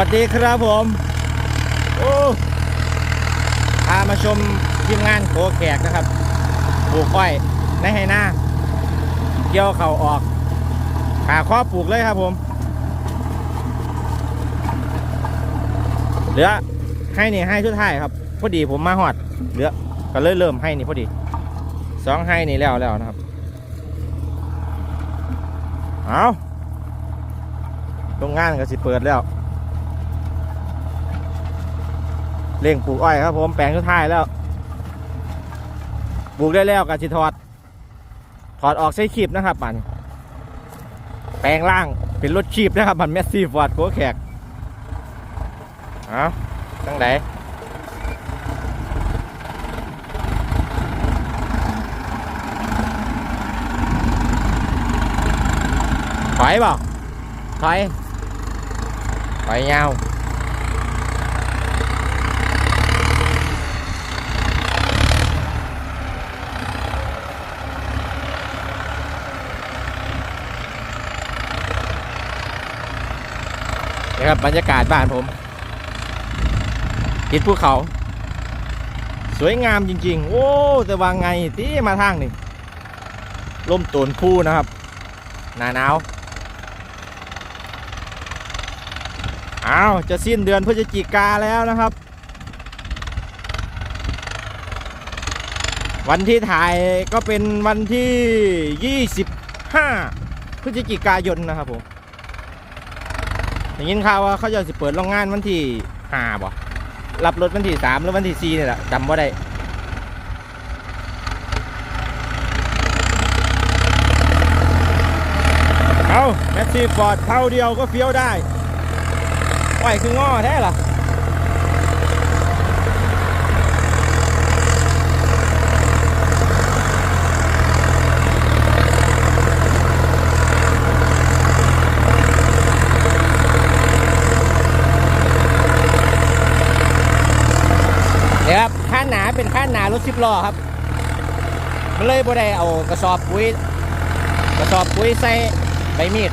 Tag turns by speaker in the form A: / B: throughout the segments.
A: สวัสดีครับผม โอ้พามาชมทีมงานโคแขกนะครับปลูกอ้อยในไหหน้า เกี่ยวเข่าออกขาข้อปลูกเลยครับผม เหลือให้นี่ให้ชุดท้ายครับ พอดีผมมาหอด เหลือ ก็เลยเริ่มให้นี่พอดี สองให้นี่แล้วแล้วนะครับ เอาโรงงานก็สิเปิดแล้ว เร่งปลูกอ้อยครับผมแปลงสุดท้ายแล้วปลูกได้แล้วก็สิถอด ถอดออกใช้ขีบนะครับมันแปลงล่างเป็นรถขีบนะครับมันแมสซี่ฟอร์ดโคแขกเอาตั้งไหนถอยบ่ถอยถอยยาว นะครับบรรยากาศบ้านผมติดภูเขา สวยงามจริง ๆ โอ้แต่ว่าไงที่มาทางนี่ลมตูนคู่นะครับ หนาหนาวอ้าวจะสิ้นเดือนพฤศจิกาแล้วนะครับ วันที่ถ่ายก็เป็นวันที่ 25 พฤศจิกายนนะครับผม อย่างนี้ข่าวว่าเขาจะสิเปิดโรงงานวันที่ห้าบ่รับรถวันที่สามหรือวันที่สี่นี่แหละจำว่าได้เอาแมสซี่ฟอร์ดเท่าเดียวก็เฟี้ยวได้ไหวคือง้อแท้หรอดี๋ยวครับข้านหนา เป็นข้านหนารถสิบล้อครับมันเลยบ่ได้เอากระสอบปุ๋ยกระสอบปุ๋ยใส่ใบมีด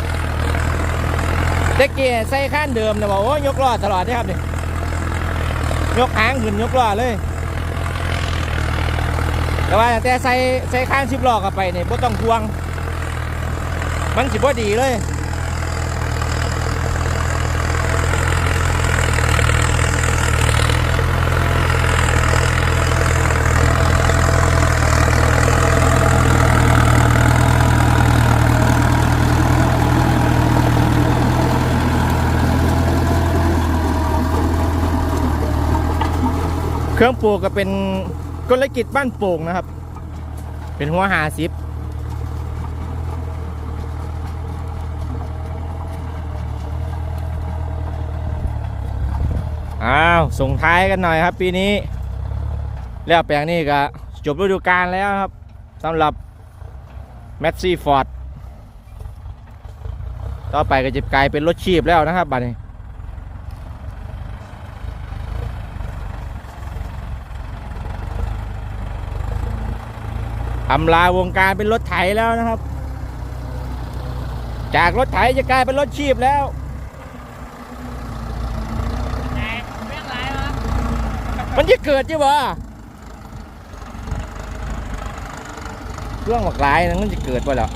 A: ตะเกียใส่ข้านเดิมนะบอกโอ้ยกล้อตลอดนี่ครับนี่ยกหางขึ้นยกล้อเลยแต่ว่าแต่ใส่ใส่ข้านสิบล้อเข้าไปเนี่ยบ่ต้องทวง มันสิบ่ดีเลย เครื่องปลูกก็เป็นกลกิจบ้านโป่งนะครับ เป็นหัวหาซิปอ้าว ส่งท้ายกันหน่อยครับ ปีนี้ แล้วแปลงนี้ก็จบฤดูกาลแล้วครับสำหรับแม s ซี่ฟอร์ดต่อไปก็จะกลายเป็นรถชีพแล้วนะครับบัดนี้ อำลาวงการเป็นรถไถแล้วนะครับ จากรถไถจะกลายเป็นรถชีพแล้วมันจะเกิดจีวะเรื่องหมากหลายนั้นมันจะเกิดว่าแล้ว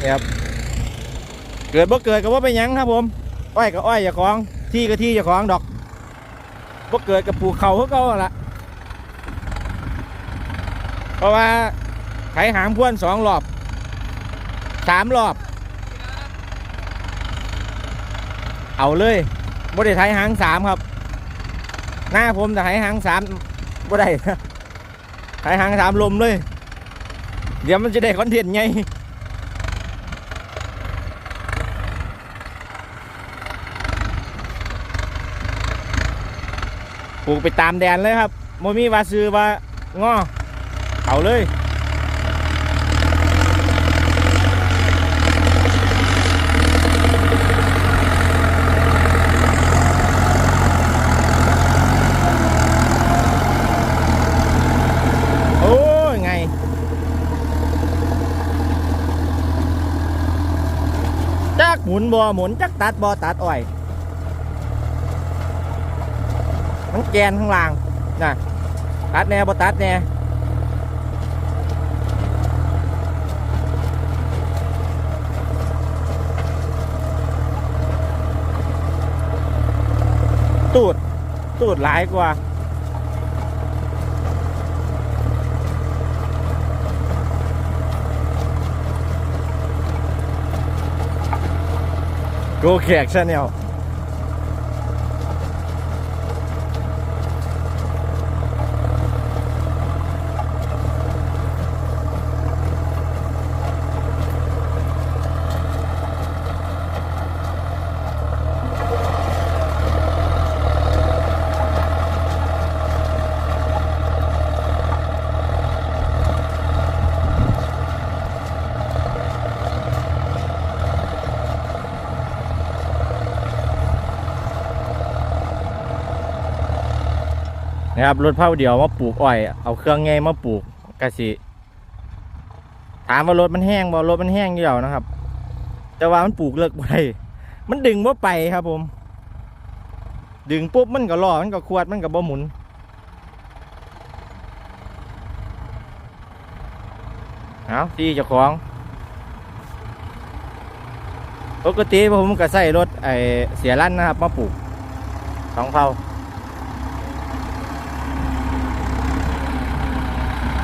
A: นี่ครับเกิดบ่เกิดก็ว่าเป็นหยังครับผมอ้อยกับอ้อยอย่าของที่กับที่อย่าของดอกบ่เกิดกับปลูกเขาเขาก็ละ เพราะว่าไถหางพ่วนสองรอบสามรอบ เอาเลยบ่ได้ไถหางสามครับ หน้าผมแต่ไถหางสามบ่ได้ไถหางสามลมเลย เดี๋ยวมันจะได้คอนเทนต์ไงปลูกไปตามแดนเลยครับโมมีว่าซื้อว่าง้อ เอาเลยโอ้ยไงจักหมุนบ่หมุนจักตัดบ่ตัดอ้อยมันแกนข้างล่างนะตัดแน่บ่ตัดแน่ ตูด ตูดหลายกว่า โกแขกชาแนล นะครับรถเผาเดียวมาปลูกอ้อยเอาเครื่องไงมาปลูกกะสิถามว่ารถมันแห้งบ่รถมันแห้งเดียวนะครับ แต่ว่ามันปลูกเลิกไปมันดึงว่าไปครับผม ดึงปุ๊บมันก็ล่อมันก็ควดมันก็บ่หมุนเอาที่เจ้าของปกติผมก็ใส่รถไอเสียลั่นนะครับ มาปลูกสองเผา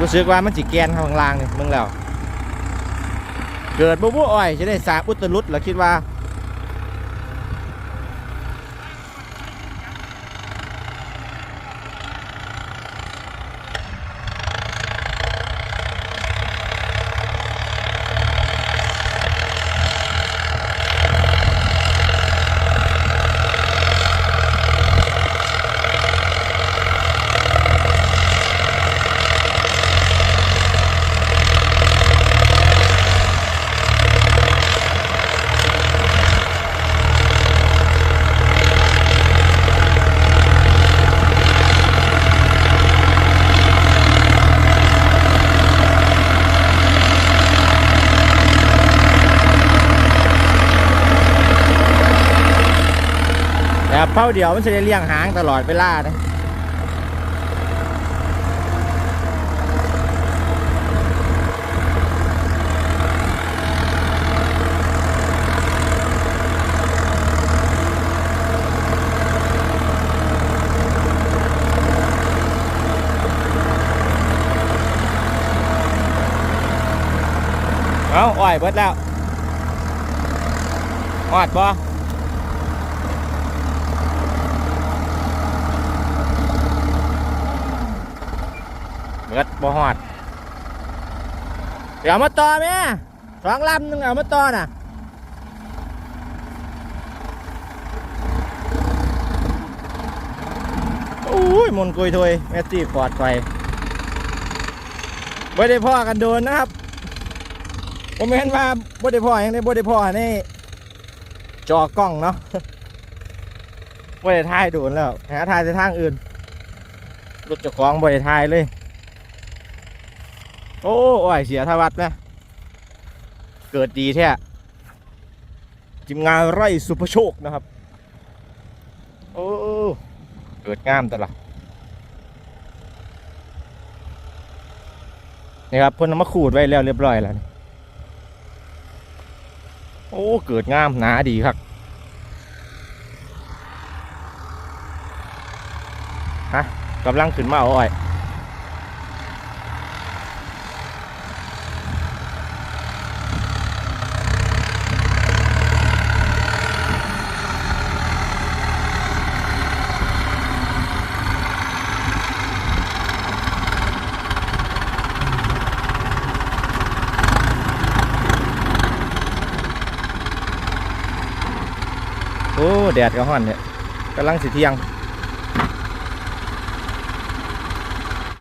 A: รู้สึกว่ามันจีแกนข้างล่างนี่มึงแล้ว เกิดบุบอ้อยจะได้สาอุตรุดเราคิดว่า แต่เป้าเดียวมันจะได้เลี้ยงหางตลอดเวลานะเอาอ้อยเบิดแล้วออดบ่ เบิดบ่ฮอดเดี๋ยวเอามาต่อแม่สองลำนึงเอามาต่อน่ะอุ้ยมนกุยถวยแม่ตีปอดไฟบ่ได้พ่อกันโดนนะครับผมเห็นว่าบ่ได้พ่อยังได้บ่ได้พ่อในจอกล้องเนาะบ่ได้ถ่ายโดนแล้วหาถ่ายในทางอื่นรถเจ้าของบ่ได้ถ่ายเลย โอ้ยเสียทวัดนะเกิดดีแท้ทีมงานไร่สุภโชคนะครับ โอ้เกิดงามแต่ละนี่ครับเพิ่นมาขูดไว้แล้วเรียบร้อยแล้วนี่โอ้ เกิดงามหนาดีครับฮะกำลังขึ้นมาอ้อย โอ้ แดดก็ห้อนเนี่ยกำลังสิเที่ยง